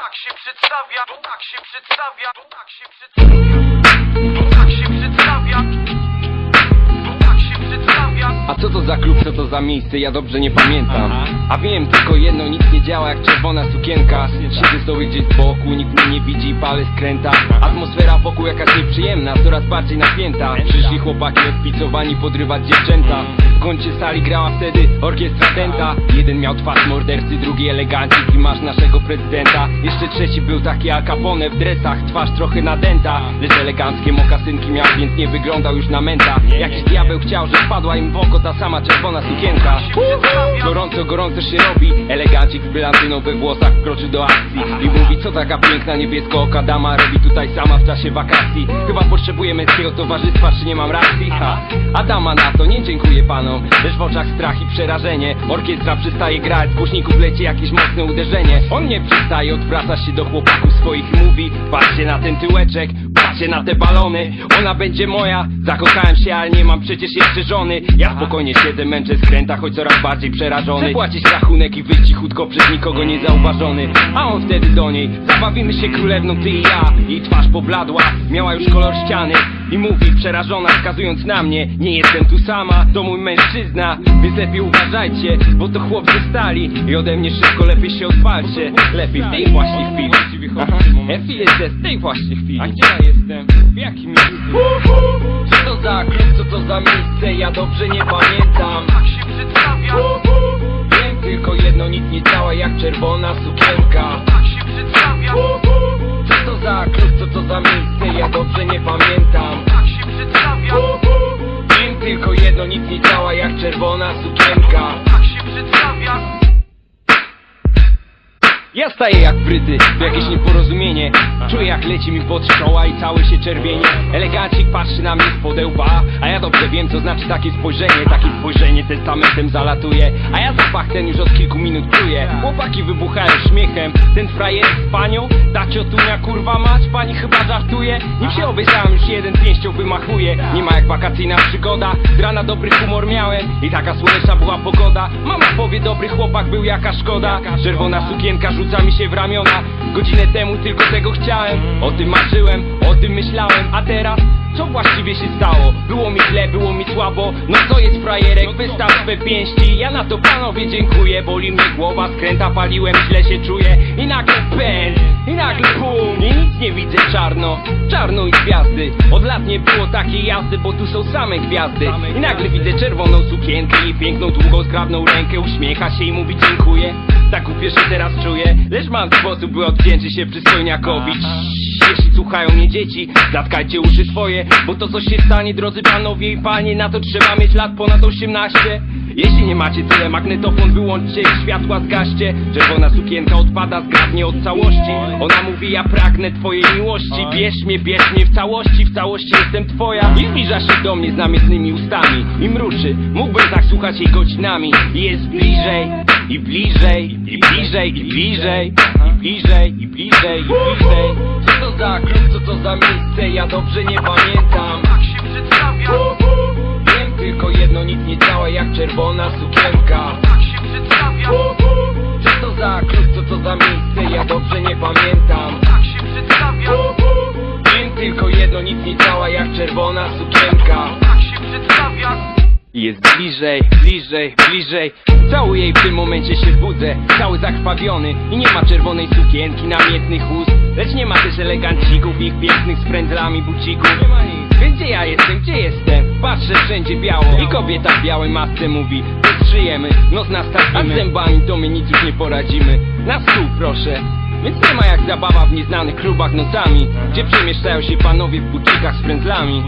tak się przedstawia, tak się przedstawia, tak się przedstawia, tak się przedstawia, A co to za klub, co to za miejsce, ja dobrze nie pamiętam. A wiem tylko jedno, nic nie działa jak czerwona sukienka. Siedzę sobie gdzieś z boku, nikt mnie nie widzi, palę skręta Atmosfera wokół jakaś nieprzyjemna, coraz bardziej napięta. Przyszli chłopaki odpicowani podrywać dziewczęta. W kącie sali grała wtedy orkiestra tenta. Jeden miał twarz mordercy, drugi elegancik i masz naszego prezydenta. Jeszcze trzeci był taki Al Capone w dresach, twarz trochę nadęta Lecz eleganckie mokasynki miał, więc nie wyglądał już na menta Jakiś diabeł chciał, że wpadła im w oko ta sama czerwona sukienka. Gorąco, gorąco się robi. Elegancik z brylantyną we włosach wkroczy do akcji. I mówi co taka piękna niebiesko-oka dama robi tutaj sama w czasie wakacji. Chyba potrzebuje męskiego towarzystwa, czy nie mam racji? Ha. A dama na to, nie dziękuję panom. Lecz w oczach strach i przerażenie. Orkiestra przestaje grać, z głośników leci jakieś mocne uderzenie. On nie przestaje, odwraca się do chłopaków swoich i mówi Patrzcie na ten tyłeczek, patrzcie na te balony Ona będzie moja, zakochałem się, ale nie mam przecież jeszcze żony. Ja spokojnie siedzę, męczę skręta, choć coraz bardziej przerażony. Chcę płacić rachunek i wyjść cichutko przez nikogo niezauważony. A on wtedy do niej, zabawimy się królewną ty i ja. Jej twarz pobladła, miała już kolor ściany I mówi przerażona, wskazując na mnie Nie jestem tu sama, to mój mężczyzna. Więc lepiej uważajcie, bo to chłop ze stali I ode mnie szybko lepiej się odpalcie Lepiej w tej właśnie chwili. Efi jest w tej właśnie chwili. A gdzie ja jestem? W jakim miejscu? Co to za klub, co to za miejsce? Ja dobrze nie pamiętam sukienka Ja staję jak wryty, to jakieś nieporozumienie. Czuję jak leci mi pod czoła i cały się czerwienie. Elegancik patrzy na mnie z podełba A ja dobrze wiem co znaczy takie spojrzenie. Takie spojrzenie testamentem zalatuje A ja zapach ten już od kilku minut czuję Chłopaki wybuchają śmiechem Ten frajer z panią, ta ciotunia kurwa mać Pani chyba żartuje. Nim się obejrzałem już jeden pięścią wymachuje. Nie ma jak wakacyjna przygoda Z rana dobry humor miałem. I taka słoneczna była pogoda. Mama powie dobry chłopak był jaka szkoda. Czerwona sukienka rzuca mi się w ramiona. Godzinę temu tylko tego chciałem. O tym marzyłem, o tym myślałem. A teraz co właściwie się stało? Było mi źle, było mi słabo. No to jest frajerek, wystaw swe pięści. Ja na to panowie dziękuję. Boli mnie głowa, skręta paliłem, źle się czuję. I nagle pęd, i nagle bum. I nic nie widzę czarno, czarno i gwiazdy. Od lat nie było takiej jazdy, bo tu są same gwiazdy. I nagle widzę czerwoną sukienkę I piękną, długą, zgrabną rękę. Uśmiecha się i mówi dziękuję. Tak głupio się teraz czuję. Lecz mam sposób, by odwdzięczyć się przystojniakowi jeśli słuchają mnie dzieci, zatkajcie uszy swoje Bo to co się stanie, drodzy panowie i panie Na to trzeba mieć lat ponad 18 Jeśli nie macie tyle, magnetofon wyłączcie i światła zgaście. Czerwona sukienka odpada zgrabnie od całości. Ona mówi, ja pragnę twojej miłości. Bierz mnie, bierz mnie w całości, w całości jestem twoja. I zbliża się do mnie z namiętnymi ustami I mruczy, mógłbym tak słuchać jej godzinami. I jest bliżej, i bliżej, i bliżej, i bliżej. I bliżej, i bliżej, i bliżej. Co to za klub, co to za miejsce? Ja dobrze nie pamiętam Tak się przedstawia, Wiem tylko jedno, nic nie działa jak czerwona sukienka tak się przedstawia, Co to za klub, co to za miejsce? Ja dobrze nie pamiętam tak się przedstawia, Wiem tylko jedno, nic nie działa jak czerwona sukienka tak. Jest bliżej, bliżej, bliżej. Całuję jej w tym momencie się budzę Cały zakrwawiony I nie ma czerwonej sukienki, namiętnych ust. Lecz nie ma też elegancików Ich pięknych z frędzlami bucików. Więc gdzie ja jestem, gdzie jestem? Patrzę wszędzie biało. I kobieta w białej masce mówi Wystrzyjemy, nos nastawimy. A z zębami to my nic już nie poradzimy. Na stół proszę. Więc nie ma jak zabawa w nieznanych klubach nocami Gdzie przemieszczają się panowie w bucikach z frędzlami